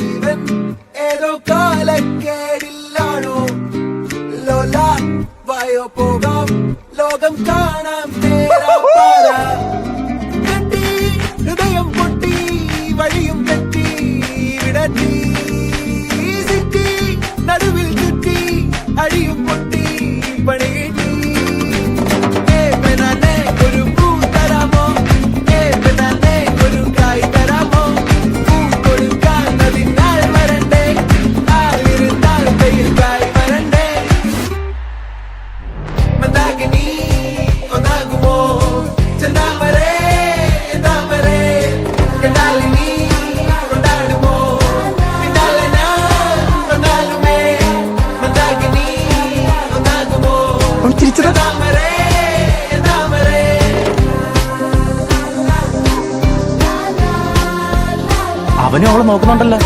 ജീവൻ ഏതോ കാലക്കേടില്ലാണോ ലോല വയോ പോകാം ലോകം കാണാം. തിരിച്ചത്. അവനെ അവൾ നോക്കുന്നുണ്ടല്ലോ.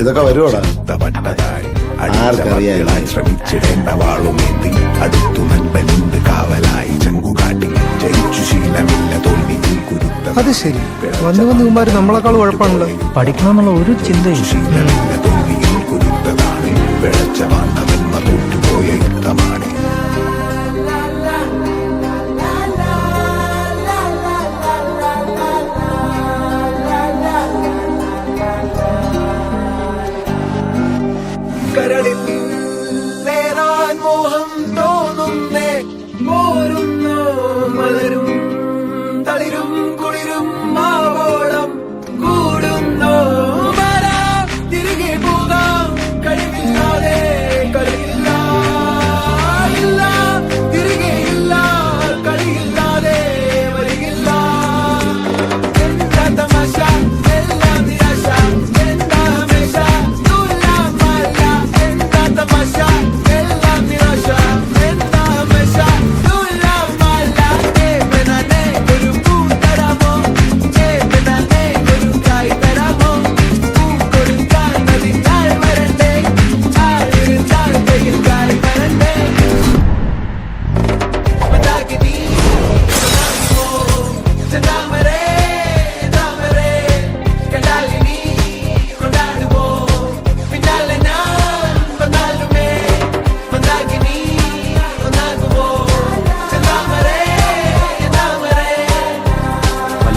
ഇതൊക്കെ വരുവോടാ. കാവലായി ജയിച്ചു ശീലമില്ല അത് ശരി. വന്നു വന്ന് കുമാർ നമ്മളെക്കാൾ ഉഴപ്പാണല്ലോ. പഠിക്കണമെന്നുള്ള ഒരു ചിന്തയും ശീലമില്ല തോറ്റുപോയ യുദ്ധമാണ്.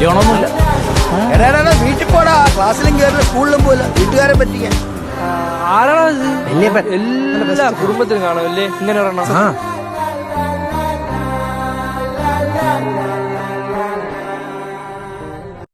കല്യാണമൊന്നുമില്ല എടാ എടാ വീട്ടിൽ പോടാ ക്ലാസ്സിലും കയറില്ല സ്കൂളിലും പോയില്ല വീട്ടുകാരെ പറ്റിക്കാൻ ആരാണോ എല്ലാ കുടുംബത്തിനും കാണും അല്ലേ ഇങ്ങനെ ഒരെണ്ണം